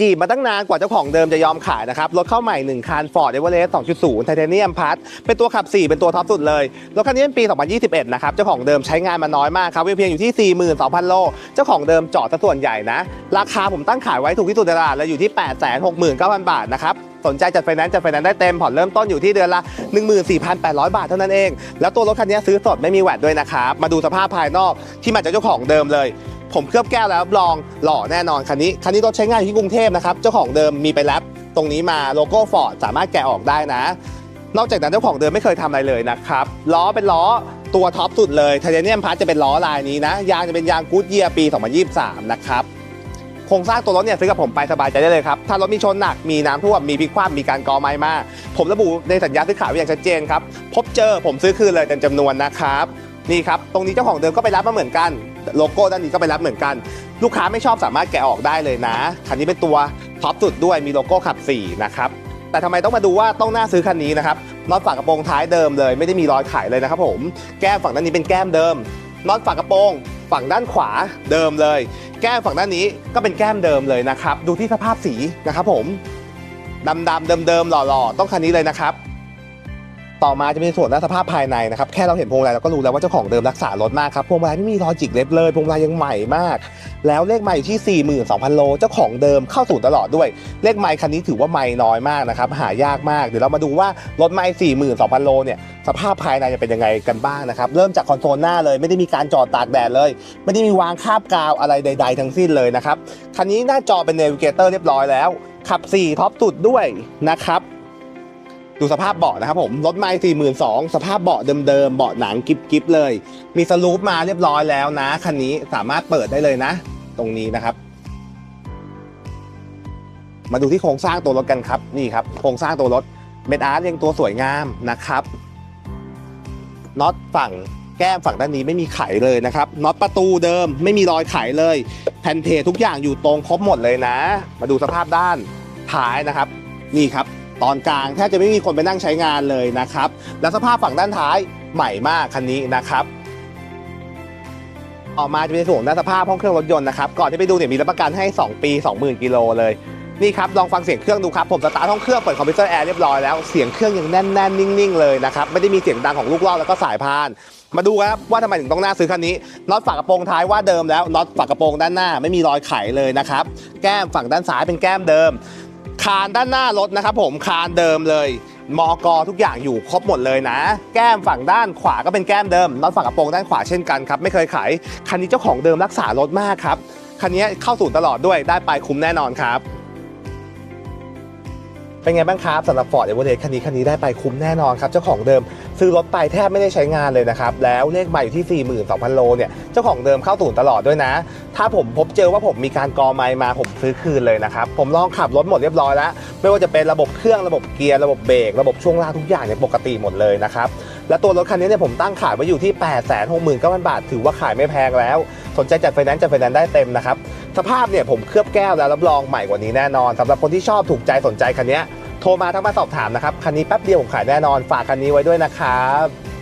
จีบมาตั้งนานกว่าเจ้าของเดิมจะยอมขายนะครับ รถเข้าใหม่ 1 คัน Ford Everest 2.0ไทเทเนียมพัทเป็นตัวขับ 4 เป็นตัวท็อปสุดเลย รถคันนี้เป็นปี 2021 นะครับ เจ้าของเดิมใช้งานมาน้อยมากครับเพียงอยู่ที่ 42,000 โล เจ้าของเดิมจอดซะส่วนใหญ่นะ ราคาผมตั้งขายไว้ถูกที่สุดในตลาดเลยอยู่ที่ 869,000 บาทนะครับสนใจจัดไฟแนนซ์จัดไฟแนนซ์ได้เต็มผ่อนเริ่มต้นอยู่ที่เดือนละ 14,800 บาทเท่านั้นเอง แล้วตัวรถคันนี้ซื้อสดไม่มีแวดด้วยนะครับมาดูสภาพภายนอกที่มาจากเจ้าของเดิมเลย ผมเคลือบแก้วแล้วรับรองหล่อแน่นอนคันนี้คันนี้รถใช้งานอยู่ที่กรุงเทพนะครับเจ้าของเดิมมีไปแรปตรงนี้มาโลโก้ฟอร์ดสามารถแกะออกได้นะ นอกจากนั้นเจ้าของเดิมไม่เคยทำอะไรเลยนะครับล้อเป็นล้อตัวท็อปสุดเลยไทเทเนียมพัทจะเป็นล้อลายนี้นะยางจะเป็นยางกู๊ดเยียปี 2023 นะครับโครงสร้างตัวรถเนี่ยซื้อกับผมไปสบายใจได้เลยครับถ้ารถมีชนหนักมีน้ำท่วมมีพลิกคว่ำมีการกอไม้มาผมระบุในสัญญาซื้อขายไว้อย่างชัดเจนครับพบเจอผมซื้อคืนเลยเต็มจำนวนนะครับนี่ครับตรงนี้เจ้าของเดิมก็ไปรับมาเหมือนกัน โลโก้ด้านนี้ก็ไปรับเหมือนกัน ลูกค้าไม่ชอบสามารถแกะออกได้เลยนะ คันนี้เป็นตัวท็อปสุดด้วยมีโลโก้ขับ4นะครับแต่ทำไมต้องมาดูว่าต้องน่าซื้อคันนี้นะครับน็อตฝากระโปรงท้ายเดิมเลย ไม่ได้มีรอยไขเลยนะครับผมแก้มฝั่งด้านนี้เป็นแก้มเดิมน็อตฝากระโปรงฝั่งด้านขวาเดิมเลย แก้มฝั่งด้านนี้ก็เป็นแก้มเดิมเลยนะครับ ดูที่สภาพสีนะครับผมดำดำเดิมเดิมๆหล่อๆ ต้องคันนี้เลยนะครับ ต่อมาจะเป็นส่วนด้านสภาพภายในนะครับแค่เราเห็นพวงมาลัยเราก็รู้แล้วว่าเจ้าของเดิมรักษารถมากครับพวงมาลัยไม่มีรอยจิกเล็บเลยพวงมาลัยยังใหม่มาก แล้วเลขไมล์อยู่ที่ 42,000 โลเจ้าของเดิมเข้าสู่ตลอดด้วย เลขไมล์คันนี้ถือว่าไมล์น้อยมากนะครับหายากมากเดี๋ยวเรามาดูว่ารถไมล์42,000 โลเนี่ยสภาพภายในจะเป็นยังไงกันบ้างนะครับเริ่มจากคอนโซลหน้าเลยไม่ได้มีการจอดตากแดดเลย ไม่ได้มีวางคาบกาวอะไรใด ๆ ทั้งสิ้นเลยนะครับคันนี้หน้าจอเป็นเนวิเกเตอร์เรียบร้อยแล้วขับ4ท็อปสุดด้วยนะครับ ดูสภาพเบาะนะครับผมรถไม่สี่หมื่นสองสภาพเบาะเดิมๆเบาะหนังกิบๆเลย มีสลูปมาเรียบร้อยแล้วนะคันนี้สามารถเปิดได้เลยนะ ตรงนี้นะครับ มาดูที่โครงสร้างตัวรถกันครับนี่ครับโครงสร้างตัวรถเมดอาร์ตยังตัวสวยงามนะครับน็อตฝั่งแก้มฝั่งด้านนี้ไม่มีไขเลยนะครับน็อตประตูเดิมไม่มีรอยไขเลย แผ่นเพทุกอย่างอยู่ตรงครบหมดเลยนะ มาดูสภาพด้านท้ายนะครับ นี่ครับ ตอนกลางแทบจะไม่มีคนไปนั่งใช้งานเลยนะครับ และสภาพฝั่งด้านท้ายใหม่มากคันนี้นะครับออกมาจะเป็นส่วนด้านสภาพห้องเครื่องรถยนต์นะครับก่อนที่ไปดูเนี่ยมีรับประกันให้ 2 ปี 20,000กิโลเลยนี่ครับลองฟังเสียงเครื่องดูครับผมสตาร์ทห้องเครื่องเปิดคอมพิวเตอร์แอร์เรียบร้อยแล้วเสียงเครื่องยังแน่นๆนิ่งๆเลยนะครับไม่ได้มีเสียงดังของลูกล่อแล้วก็สายพาน มาดูครับว่าทำไมถึงต้องน่าซื้อคันนี้น็อตฝากระโปรงท้ายว่าเดิมแล้วน็อตฝากระโปรงด้านหน้า ไม่มีรอยไขเลยนะครับแก้มฝั่งด้านซ้ายเป็นแก้มเดิม คานด้านหน้ารถนะครับผมคานเดิมเลย มอกทุกอย่างอยู่ครบหมดเลยนะ แก้มฝั่งด้านขวาก็เป็นแก้มเดิมน็อตฝั่งกระโปรงด้านขวาเช่นกันครับไม่เคยขายคันนี้เจ้าของเดิมรักษารถมากครับคันนี้เข้าศูนย์ตลอดด้วยได้ไปคุ้มแน่นอนครับเป็นไงบ้างครับสำหรับ Ford Everest คันนี้คันนี้ได้ไปคุ้มแน่นอนครับ เจ้าของเดิมซื้อรถไปแทบไม่ได้ใช้งานเลยนะครับ แล้วเลขใหม่อยู่ที่ 42,000 โลเนี่ย เจ้าของเดิมเข้าศูนตลอดด้วยนะ ถ้าผมพบเจอว่าผมมีการกอไม้มาผมซื้อคืนเลยนะครับ ผมลองขับรถหมดเรียบร้อยแล้ว ไม่ว่าจะเป็นระบบเครื่องระบบเกียร์ระบบเบรกระบบช่วงล่างทุกอย่างเนี่ยปกติหมดเลยนะครับและตัวรถคันนี้เนี่ยผมตั้งขายไว้อยู่ที่ 869,000 บาท ถือว่าขายไม่แพงแล้ว สนใจจัดไฟแนนซ์จัดไฟแนนซ์ได้เต็มนะครับ สภาพเนี่ยผมเคลือบแก้วแล้วรับรองใหม่กว่านี้แน่นอนสำหรับคนที่ชอบถูกใจสนใจคันนี้โทรมาทักมาสอบถามนะครับ คันนี้แป๊บเดียวผมขายแน่นอน ฝากคันนี้ไว้ด้วยนะครับ